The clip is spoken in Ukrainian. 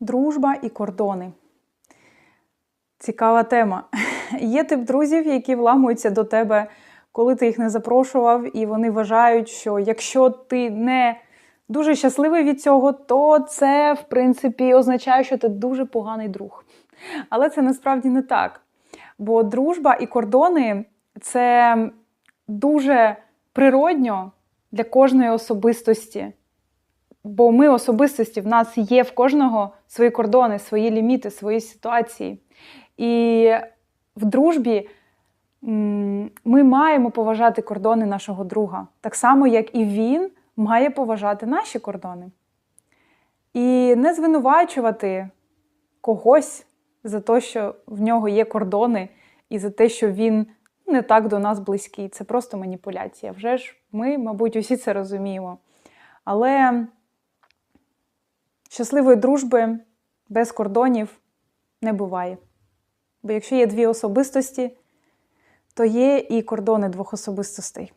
Дружба і кордони. Цікава тема. Є тип друзів, які вламуються до тебе, коли ти їх не запрошував, і вони вважають, що якщо ти не дуже щасливий від цього, то це, в принципі, означає, що ти дуже поганий друг. Але це насправді не так. Бо дружба і кордони це дуже природньо для кожної особистості. Бо ми особистості, в нас є в кожного свої кордони, свої ліміти, свої ситуації. І в дружбі ми маємо поважати кордони нашого друга, так само, як і він має поважати наші кордони. І не звинувачувати когось за те, що в нього є кордони, і за те, що він не так до нас близький. Це просто маніпуляція. Вже ж ми, мабуть, усі це розуміємо. Але щасливої дружби без кордонів не буває. Бо якщо є дві особистості, то є і кордони двох особистостей.